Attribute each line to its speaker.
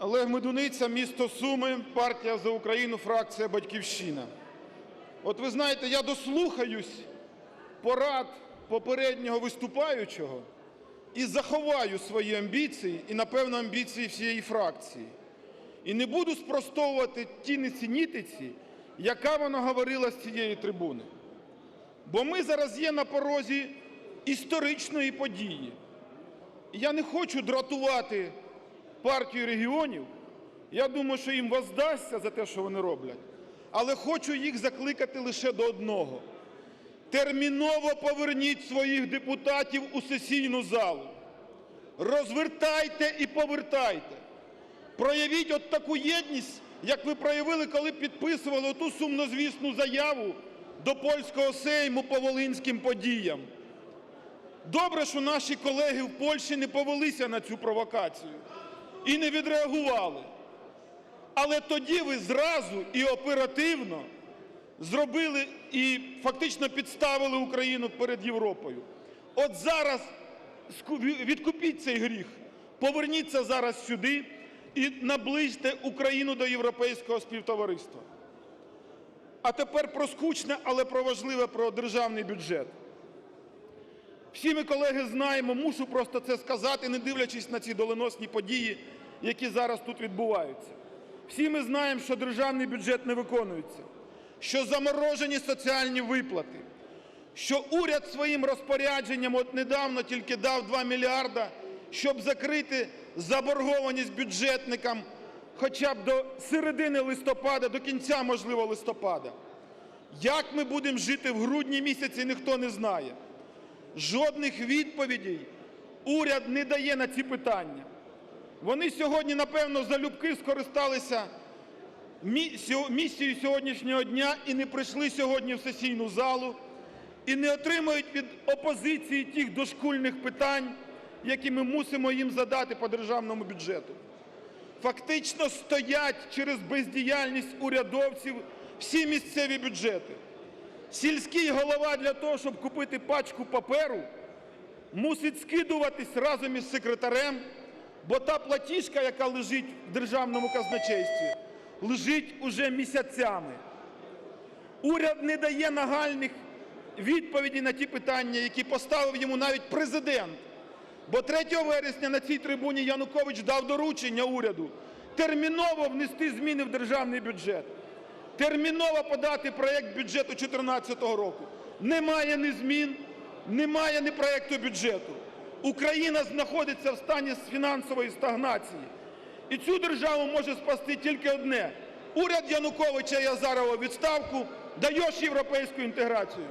Speaker 1: Олег Медуниця, місто Суми, партія за Україну, фракція Батьківщина. От ви знаєте, я дослухаюсь порад попереднього виступаючого і заховаю свої амбіції і, напевно, амбіції всієї фракції. І не буду спростовувати ті несенітиці, яка вона говорила з цієї трибуни. Бо ми зараз є на порозі історичної події. І я не хочу дратувати партію регіонів. Я думаю, що їм воздасться за те, що вони роблять. Але хочу їх закликати лише до одного. Терміново поверніть своїх депутатів у сесійну залу. Розвертайте і повертайте. Проявіть от таку єдність, як ви проявили, коли підписували оту сумнозвісну заяву до польського сейму по волинським подіям. Добре, що наші колеги в Польщі не повелися на цю провокацію і не відреагували. Але тоді ви зразу і оперативно зробили і фактично підставили Україну перед Європою. От зараз відкупіть цей гріх, поверніться зараз сюди і наблизьте Україну до європейського співтовариства. А тепер про скучне, але про важливе про державний бюджет. Всі ми, колеги, знаємо, мушу просто це сказати, не дивлячись на ці доленосні події, які зараз тут відбуваються. Всі ми знаємо, що державний бюджет не виконується, що заморожені соціальні виплати, що уряд своїм розпорядженням от недавно тільки дав 2 мільярда, щоб закрити заборгованість бюджетникам хоча б до середини листопада, до кінця, можливо, листопада. Як ми будемо жити в грудні місяці, ніхто не знає. Жодних відповідей уряд не дає на ці питання. Вони сьогодні, напевно, залюбки скористалися місією сьогоднішнього дня і не прийшли сьогодні в сесійну залу, і не отримують від опозиції тих дошкульних питань, які ми мусимо їм задати по державному бюджету. Фактично стоять через бездіяльність урядовців всі місцеві бюджети. Сільський голова для того, щоб купити пачку паперу, мусить скидуватись разом із секретарем, бо та платіжка, яка лежить в державному казначействі, лежить уже місяцями. Уряд не дає нагальних відповідей на ті питання, які поставив йому навіть президент. Бо 3 вересня на цій трибуні Янукович дав доручення уряду терміново внести зміни в державний бюджет, терміново подати проєкт бюджету 2014 року. Немає ні змін, немає ні проєкту бюджету. Україна знаходиться в стані фінансової стагнації. І цю державу може спасти тільки одне: уряд Януковича і Азарова відставку, даєш європейську інтеграцію.